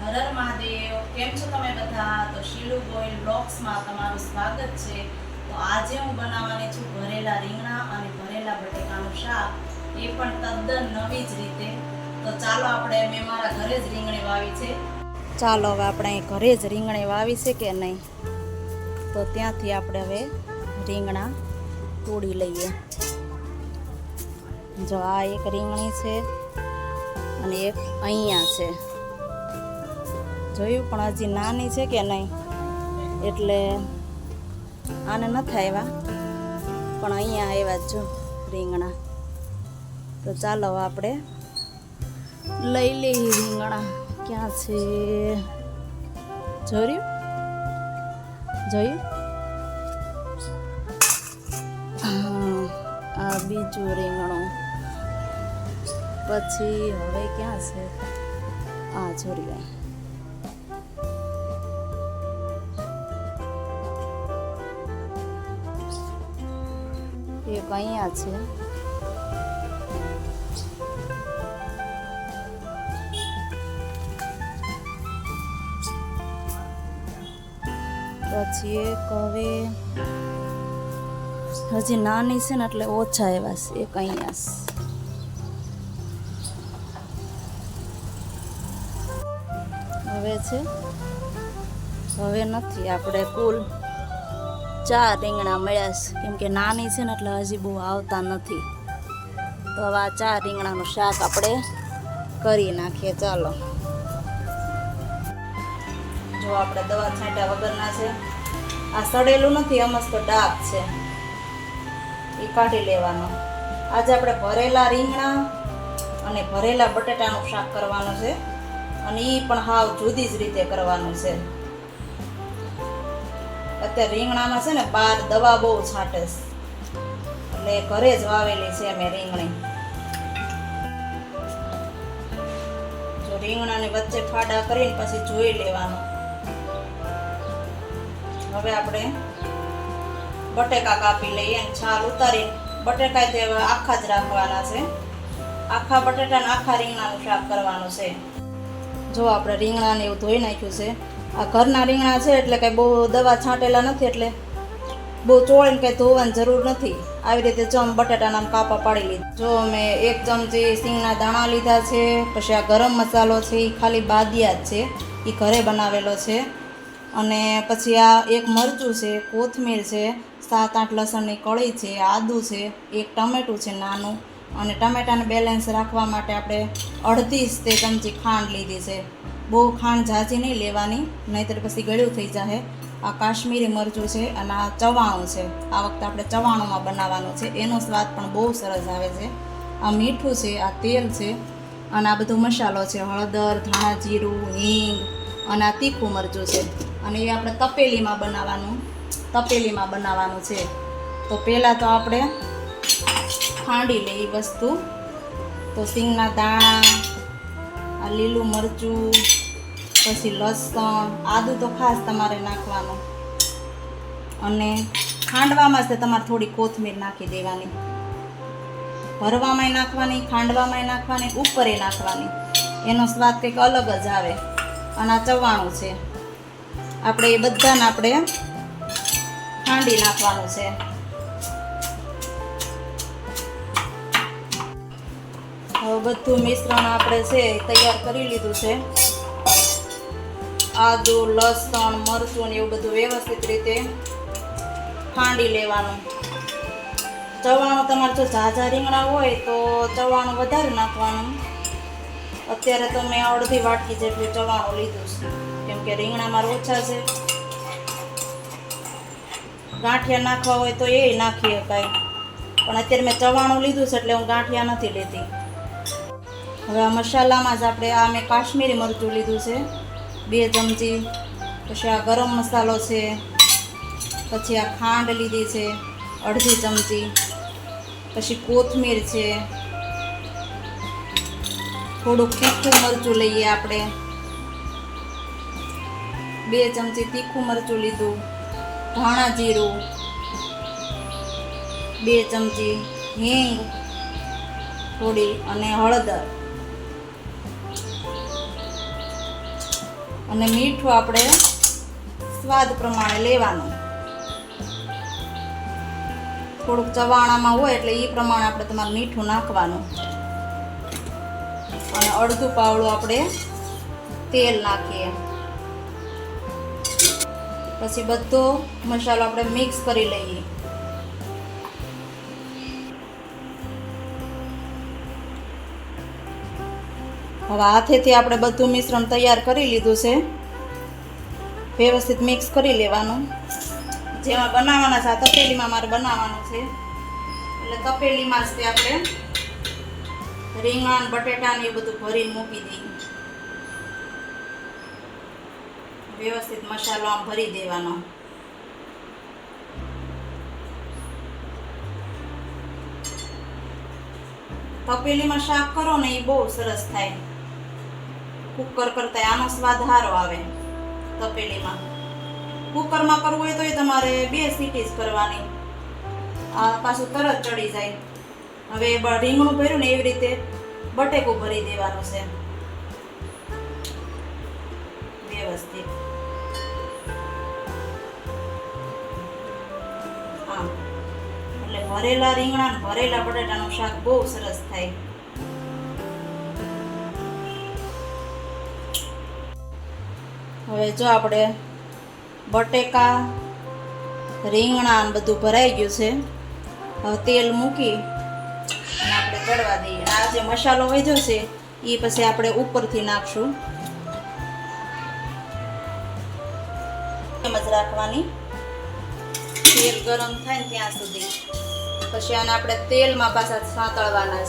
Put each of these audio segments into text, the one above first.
હર હર મહાદેવ, કેમ છો તમે બધા? તો શીલુ ગોયલ બ્લોગ્સમાં તમારું સ્વાગત છે. તો આજે હું બનાવવાની છું ભરેલા રીંગણા અને ભરેલા બટેકાનું શાક. એ પણ તદ્દન નવી જ રીતે. તો ચાલો આપણે મેં મારા ઘરે જ રીંગણી વાવી છે. ચાલો હવે આપણે ઘરે જ રીંગણી વાવી છે કે નહીં? તો ત્યાંથી આપણે હવે રીંગણા તોડી લઈએ. જો આ એક રીંગણી છે અને એક અહીંયા છે. જોયું, પણ હજી નાની છે કે નહીં? એટલે આને નથી આવ્યા પણ અહીંયા આવ્યા જો રીંગણા. તો ચાલો આપણે લઈ લઈએ રીંગણા. ક્યાં છે? જોયું? જોયું? આ બીજું રીંગણું. પછી હવે ક્યાં છે? આ જોડ્યું અહીંયા છે. પછી એક હવે હજી નાની છે ને એટલે ઓછા એવા છે, એક અહીંયા છે. હવે છે? હવે નથી, આપણે કુલ ચાર રીંગણા મળ્યા છે. કેમ કે નાની છે ને એટલે હજી બહુ આવતા નથી. તો હવે આ ચાર રીંગણાનું શાક આપણે કરી નાખીએ. ચાલો. જો આપણે દવા છાંટ્યા વગરના છે. આ સડેલું નથી અમસ્ત ડાક છે. એ કાઢી લેવાનો. આજે આપણે ભરેલા રીંગણા અને ભરેલા બટેટાનું શાક કરવાનું છે. અને એ પણ હાવ જુદી જ રીતે કરવાનું છે. અત્યારે રીંગણામાં છે ને બાર દવા બહુ છાંટે છે. એટલે ઘરે જ વાવેલી છે અમે રીંગણી. જો રીંગણાની વચ્ચે ફાડા કરીને પછી જોઈ લેવાનું. હવે આપણે બટેકા કાપી લઈએ અને છાલ ઉતારી બટેકા તે આખા જ રાખવાના છે. આખા બટેટા આખા રીંગણાનું શાક કરવાનું છે. જો આપણે રીંગણાને એવું ધોઈ નાખ્યું છે આ ઘરના રીંગણા છે એટલે કંઈ બહુ દવા છાંટેલા નથી એટલે બહુ ચોળીને કંઈ ધોવાની જરૂર નથી. આવી રીતે ચમ બટાટાના કાપા પાડી લીધા. જો મેં એક ચમચી સિંગના દાણા લીધા છે, પછી આ ગરમ મસાલો છે એ ખાલી બાદિયા જ છે. એ ઘરે બનાવેલો છે. અને પછી આ એક મરચું છે, કોથમીર છે, સાત આઠ લસણની કળી છે, આદુ છે, એક ટમેટું છે નાનું. અને ટમેટાને બેલેન્સ રાખવા માટે આપણે અડધી તે ચમચી ખાંડ લીધી છે. બહુ ખાંડ ઝાઝી નહીં લેવાની, નહીંતર પછી ગળ્યું થઈ જાય આ કાશ્મીરી મરચું છે અને આ ચવાણું છે. આ વખતે આપણે ચવાણુંમાં બનાવવાનું છે. એનો સ્વાદ પણ બહુ સરસ આવે છે. આ મીઠું છે, આ તેલ છે, અને આ બધો મસાલો છે. હળદર, ધાણા, જીરું, હિંગ અને આ તીખું મરચું છે. અને એ આપણે તપેલીમાં બનાવવાનું તપેલીમાં બનાવવાનું છે. તો પહેલાં તો આપણે ખાંડી લઈ વસ્તુ. તો સિંગના દાણા, આ લીલું મરચું પછી લસણ, આદું તો ખાસ તમારે નાખવાનું. અને ખાંડવામાં જ તમારે થોડી કોથમીર નાખી દેવાની. ભરવામાંય નાખવાની, ખાંડવામાંય નાખવાની, ઉપરે નાખવાની. એનો સ્વાદ કંઈક અલગ જ આવે. અને આ ચવાણું છે. આપણે એ બધાને આપણે ખાંડી નાખવાનું છે. હવે બધું મિશ્રણ આપણે છે તૈયાર કરી લીધું છે. આદુ, લસણ, મરચું ને એવું બધું વ્યવસ્થિત રીતે ખાંડી લેવાનું. ચવાણું તમારે જો ઝાઝા રીંગણા હોય તો ચવાણું વધારે નાખવાનું. અત્યારે તો મેં અડધી વાટકી જેટલું ચવાણું લીધું છે. કેમ કે રીંગણા મારા ઓછા છે. ગાંઠિયા નાખવા હોય તો એ નાખી શકાય. પણ અત્યારે મેં ચવાણું લીધું છે એટલે હું ગાંઠિયા નથી લેતી. હવે આ મસાલામાં જ આપણે આ મેં કાશ્મીરી મરચું લીધું છે. બે ચમચી, પછી આ ગરમ મસાલો છે, પછી આ ખાંડ લીધી છે, અડધી ચમચી, પછી કોથમીર છે. થોડુંક તીખું મરચું લઈએ આપણે. બે ચમચી તીખું મરચું લીધું, ધાણા જીરું, બે ચમચી હિંગ, થોડી અને હળદર. અને મીઠું આપણે સ્વાદ પ્રમાણે લેવાનું. થોડુંક ચવાણામાં હોય એટલે એ પ્રમાણે આપણે તમારે મીઠું નાખવાનું. અને અડધું પાવડું આપણે તેલ નાખીએ. પછી બધો મસાલો આપણે મિક્સ કરી લઈએ. હવે હાથેથી આપણે બધું મિશ્રણ તૈયાર કરી લીધું છે. વ્યવસ્થિત મિક્સ કરી લેવાનું. જેમાં બનાવવાના છે, આ તપેલીમાં મારે બનાવવાનું છે. એટલે તપેલીમાં જ તે આપણે રીંગણ, બટેટા ને એ બધું ભરીને મૂકી દઈએ. વ્યવસ્થિત મસાલો આમ ભરી દેવાનો. તપેલીમાં શાક કરો ને એ બહુ સરસ થાય. કુકર કરતાં આનો સ્વાદ સારો આવે તપેલીમાં. કુકરમાં કરવું હોય તો એ તમારે બે સીટી કરવાની. આ પાછું તરત ચડી જાય. હવે રીંગણું ભર્યું ને એવી રીતે બટેકું ભરી દેવાનું છે. વ્યવસ્થિત. આમ એટલે ભરેલા રીંગણા ભરેલા બટાટાનું શાક બહુ સરસ થાય. હવે જો આપણે બટેકા, રીંગણા ને બધું ભરાઈ ગયું છે, હવે તેલ મૂકી આપણે ચડવા દઈએ. આ જે મસાલો વધ્યો છે એ પછી આપણે ઉપરથી નાખશું. એમ જ રાખવાની. તેલ ગરમ થાય ને ત્યાં સુધી. પછી આને આપણે તેલમાં પાછા સાંતળવાના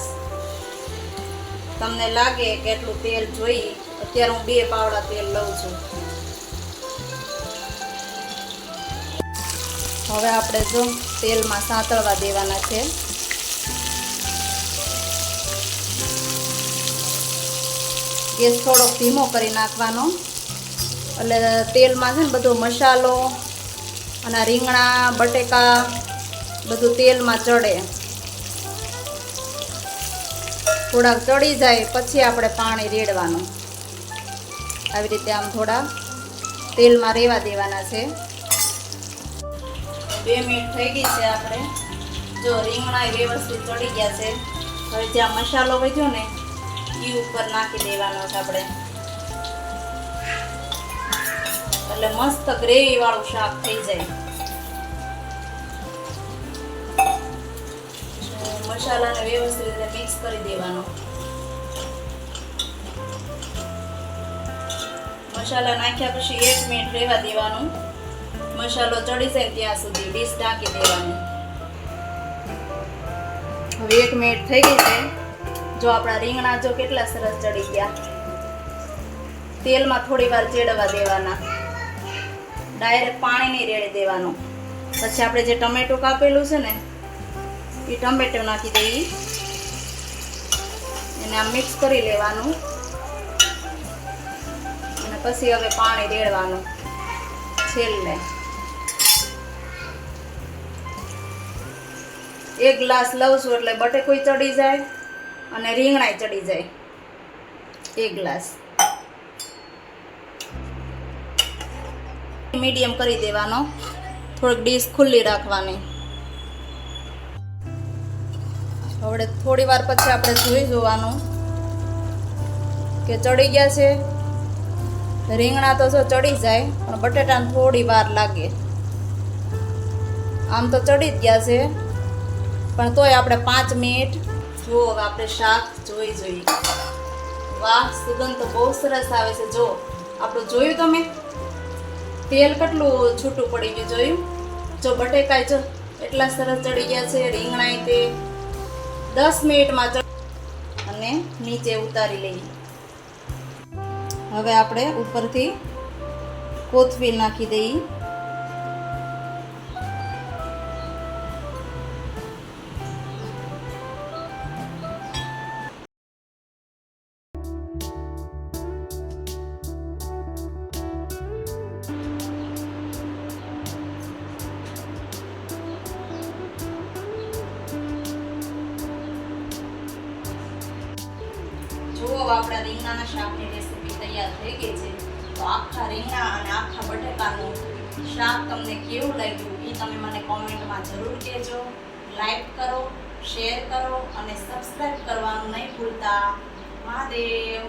તમને લાગે કે એટલું તેલ જોઈ અત્યારે હું બે પાવડા તેલ લઉં છું. હવે આપણે જો તેલમાં સાંતળવા દેવાના છે. ગેસ થોડોક ધીમો કરી નાખવાનો. એટલે તેલમાં છે ને બધો મસાલો અને રીંગણા, બટેકા બધું તેલમાં ચડે. થોડાક ચડી જાય પછી આપણે પાણી રેડવાનું. આવી રીતે આમ થોડા તેલમાં રેવા દેવાના છે. બે મિનિટ થઈ ગઈ છે આપણે. જો રીંગણા વ્યવસ્થિત ચડી ગયા છે. હવે જ્યાં મસાલો વધ્યો ને એ ઉપર નાખી દેવાનો છે આપણે. એટલે મસ્ત ગ્રેવી વાળું શાક થઈ જાય. મસાલાને વ્યવસ્થિત રીતે મિક્સ કરી દેવાનો. મસાલા નાખ્યા પછી એક મિનિટ રહેવા દેવાનું. મસાલો ચડી જાય ત્યાં સુધી ડીશ ઢાંકી દેવાની. હવે એક મિનિટ થઈ ગઈ છે. જો આપણા રીંગણા જો કેટલા સરસ ચડી ગયા. તેલમાં થોડી વાર ચેડવા દેવાના. ડાયરેક્ટ પાણી નહીં રેડી દેવાનું. પછી આપણે જે ટમેટું કાપેલું છે ને, એ ટમેટું નાખી દેવી એને આમ મિક્સ કરી લેવાનું. અને પછી હવે પાણી રેડવાનું. છેલ્લે. એક ગ્લાસ લઉં છું એટલે બટેકું ચડી જાય અને રીંગણાય ચડી જાય. એક ગ્લાસ. મીડિયમ કરી દેવાનો. થોડીક ડીશ ખુલ્લી રાખવાની. હવે થોડી વાર પછી આપણે જોઈ જોવાનું કે ચડી ગયા છે. રીંગણા તો જો ચડી જાય, પણ બટેટાને થોડી વાર લાગે. આમ તો ચડી જ ગયા છે. પણ તોય આપણે પાંચ મિનિટ જુઓ, હવે આપણે શાક જોઈ જોઈએ. વાહ, સુગંધ બહુ સરસ આવે છે. જો આપણું જોયું તમે? તેલ કેટલું છૂટું પડી ગયું જોયું? જો બટેકાય જો, એટલા સરસ ચડી ગયા છે, રીંગણાય તે. દસ મિનિટમાં ચડ અને નીચે ઉતારી લઈએ. હવે આપણે ઉપરથી કોથમીર નાખી દઈએ. આપણા રીંગણાના શાકની રેસીપી તૈયાર થઈ ગઈ છે, તો આખા રીંગણા અને આખા બટેકાનું શાક તમને કેવું લાગ્યું એ તમે મને કોમેન્ટમાં જરૂર કહેજો. લાઈક કરો શેર કરો અને સબસ્ક્રાઈબ કરવાનું નહીં ભૂલતા. મહાદેવ!